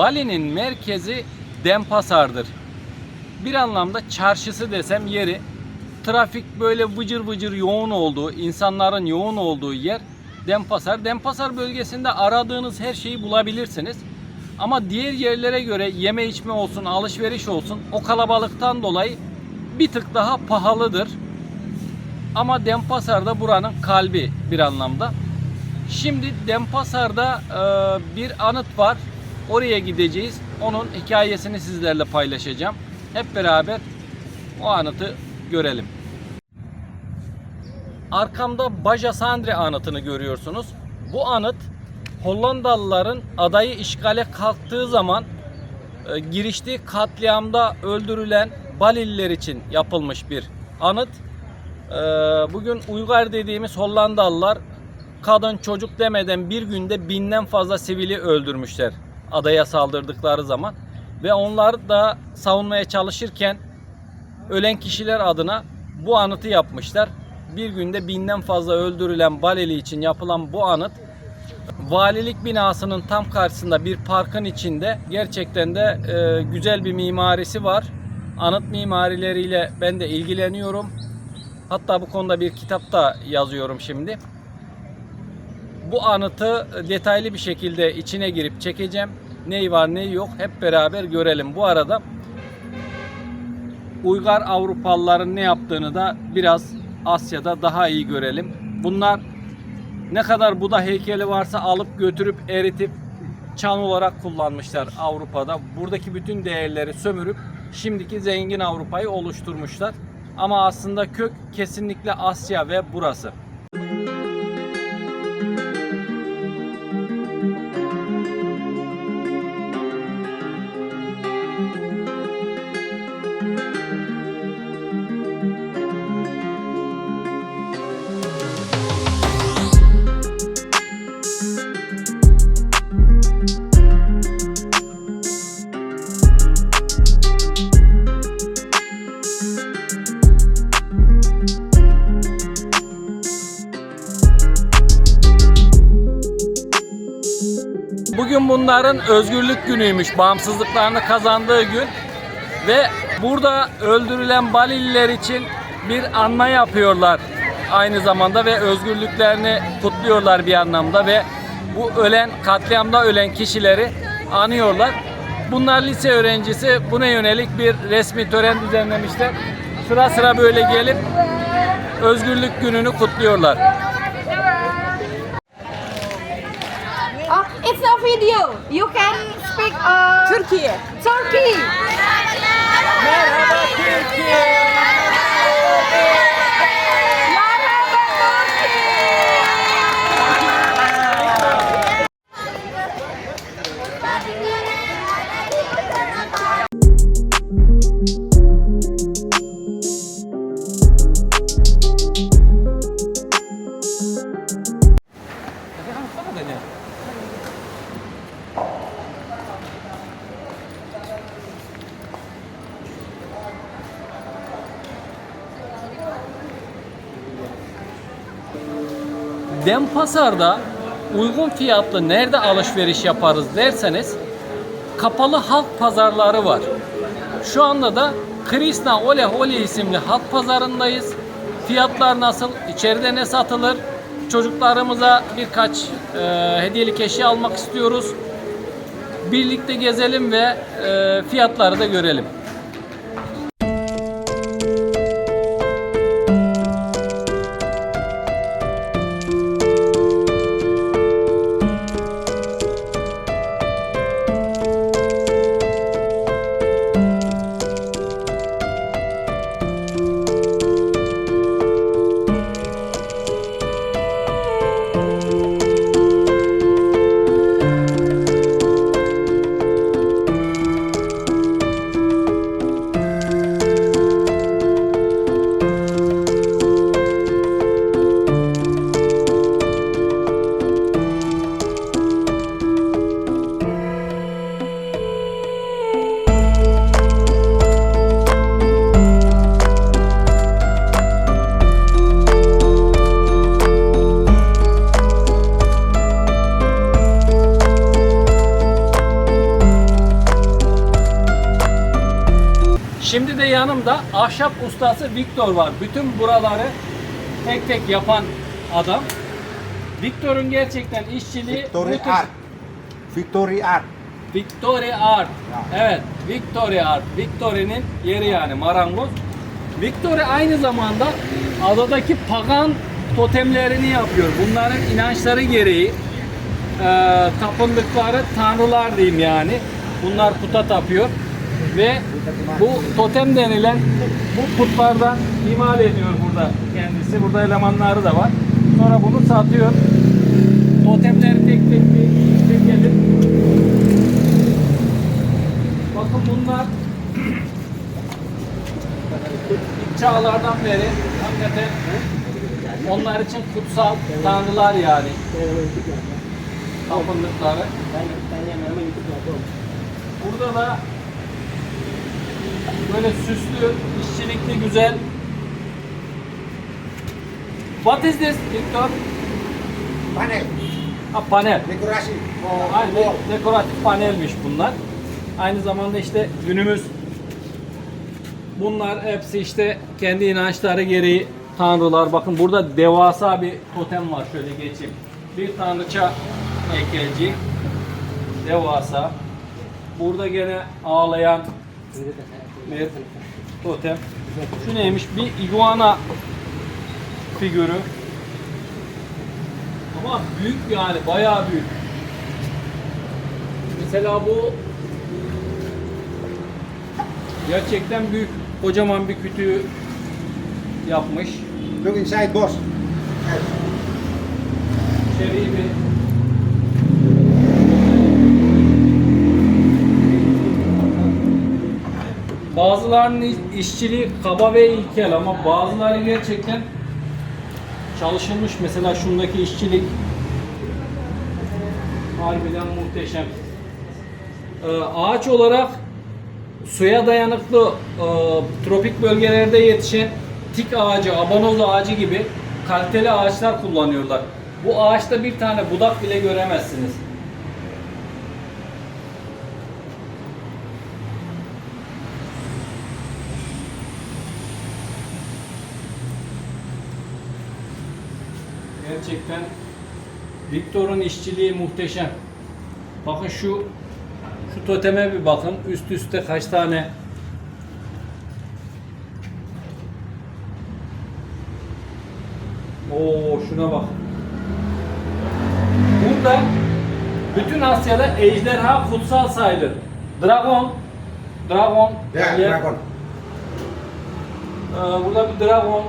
Bali'nin merkezi Denpasar'dır. Bir anlamda çarşısı desem yeri. Trafik böyle vıcır vıcır yoğun olduğu, insanların yoğun olduğu yer Denpasar. Denpasar bölgesinde aradığınız her şeyi bulabilirsiniz. Ama diğer yerlere göre yeme içme olsun, alışveriş olsun o kalabalıktan dolayı bir tık daha pahalıdır. Ama Denpasar da buranın kalbi bir anlamda. Şimdi Denpasar'da e, bir anıt var. Oraya gideceğiz. Onun hikayesini sizlerle paylaşacağım. Hep beraber o anıtı görelim. Arkamda Baja Sandre anıtını görüyorsunuz. Bu anıt Hollandalıların adayı işgale kalktığı zaman e, giriştiği katliamda öldürülen Balililer için yapılmış bir anıt. E, bugün Uygar dediğimiz Hollandalılar kadın çocuk demeden bir günde binden fazla sivili öldürmüşler adaya saldırdıkları zaman ve onlar da savunmaya çalışırken ölen kişiler adına bu anıtı yapmışlar. Bir günde binden fazla öldürülen Baleli için yapılan bu anıt valilik binasının tam karşısında bir parkın içinde gerçekten de e, güzel bir mimarisi var. Anıt mimarileriyle ben de ilgileniyorum. Hatta bu konuda bir kitap da yazıyorum şimdi. Bu anıtı detaylı bir şekilde içine girip çekeceğim. Neyi var neyi yok hep beraber görelim. Bu arada Uygar Avrupalıların ne yaptığını da biraz Asya'da daha iyi görelim. Bunlar ne kadar Buda heykeli varsa alıp götürüp eritip çan olarak kullanmışlar Avrupa'da. Buradaki bütün değerleri sömürüp şimdiki zengin Avrupa'yı oluşturmuşlar. Ama aslında kök kesinlikle Asya ve burası. Bugün bunların özgürlük günüymüş. Bağımsızlıklarını kazandığı gün. Ve burada öldürülen Balililer için bir anma yapıyorlar aynı zamanda ve özgürlüklerini kutluyorlar bir anlamda ve bu ölen katliamda ölen kişileri anıyorlar. Bunlar lise öğrencisi buna yönelik bir resmi tören düzenlemişler. Sıra sıra böyle gelip özgürlük gününü kutluyorlar. Video. You can speak uh, Türkiye. Turkey. Denpasar'da uygun fiyatlı nerede alışveriş yaparız derseniz kapalı halk pazarları var. Şu anda da Krisna Ole Ole isimli halk pazarındayız. Fiyatlar nasıl? İçeride ne satılır? Çocuklarımıza birkaç e, hediyelik eşya almak istiyoruz. Birlikte gezelim ve e, fiyatları da görelim. Yanımda ahşap ustası Victor var. Bütün buraları tek tek yapan adam. Victor'un gerçekten işçiliği Victory müthiş. Art. Victory Art. Victory Art. Evet, Victory Art. Victory'nin yeri yani marangoz. Victory aynı zamanda adadaki pagan totemlerini yapıyor. Bunların inançları gereği e, tapındıkları tanrılar diyeyim yani. Bunlar puta tapıyor ve bu totem denilen bu putlardan imal ediyor burada kendisi. Burada elemanları da var. Sonra bunu satıyor. Totemleri tek tek bir çekelim. Bakın bunlar ilk çağlardan beri hakikaten onlar için kutsal tanrılar yani. Tapındıkları. Burada da böyle süslü, işçilikli, güzel. What is this, Victor? Panel. Ha, panel. Dekorasi. O aynı dekoratif panelmiş bunlar. Aynı zamanda işte günümüz bunlar hepsi işte kendi inançları gereği tanrılar. Bakın burada devasa bir totem var. Şöyle geçeyim. Bir tanrıça heykelci. Devasa. Burada gene ağlayan bir totem. Şu neymiş? Bir iguana figürü. Ama büyük yani bayağı büyük. Mesela bu gerçekten büyük kocaman bir kütüğü yapmış. Look inside, boss. İçeriği bir Bazılarının iş- işçiliği kaba ve ilkel ama bazıları gerçekten çalışılmış. Mesela şundaki işçilik harbiden muhteşem. Ee, ağaç olarak suya dayanıklı e, tropik bölgelerde yetişen tik ağacı, abanoz ağacı gibi kaliteli ağaçlar kullanıyorlar. Bu ağaçta bir tane budak bile göremezsiniz. Gerçekten Victor'un işçiliği muhteşem. Bakın şu şu toteme bir bakın. Üst üste kaç tane Oo şuna bak. Burada bütün Asya'da ejderha kutsal sayılır. Dragon Dragon Yeah, rölyef- dragon. Ee, burada bir dragon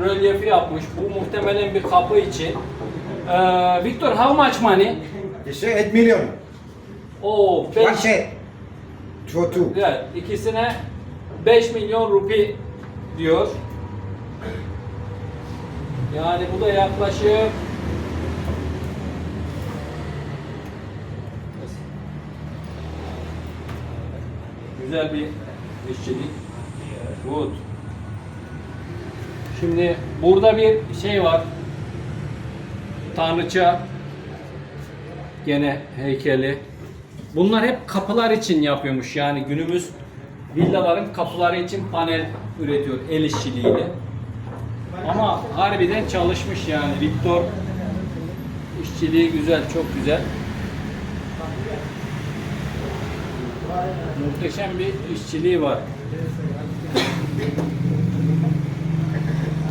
rölyefi yapmış. Bu muhtemelen bir kapı için. Ee, Victor how much money? Say 8 million. Oo, One 5 set. For two. Evet, ikisine 5 milyon rupi diyor. Yani bu da yaklaşık güzel bir işçilik. Good. Şimdi burada bir şey var. Tanrıça gene heykeli. Bunlar hep kapılar için yapıyormuş yani günümüz villaların kapıları için panel üretiyor el işçiliğiyle. Ama harbiden çalışmış yani Victor işçiliği güzel, çok güzel. Muhteşem bir işçiliği var.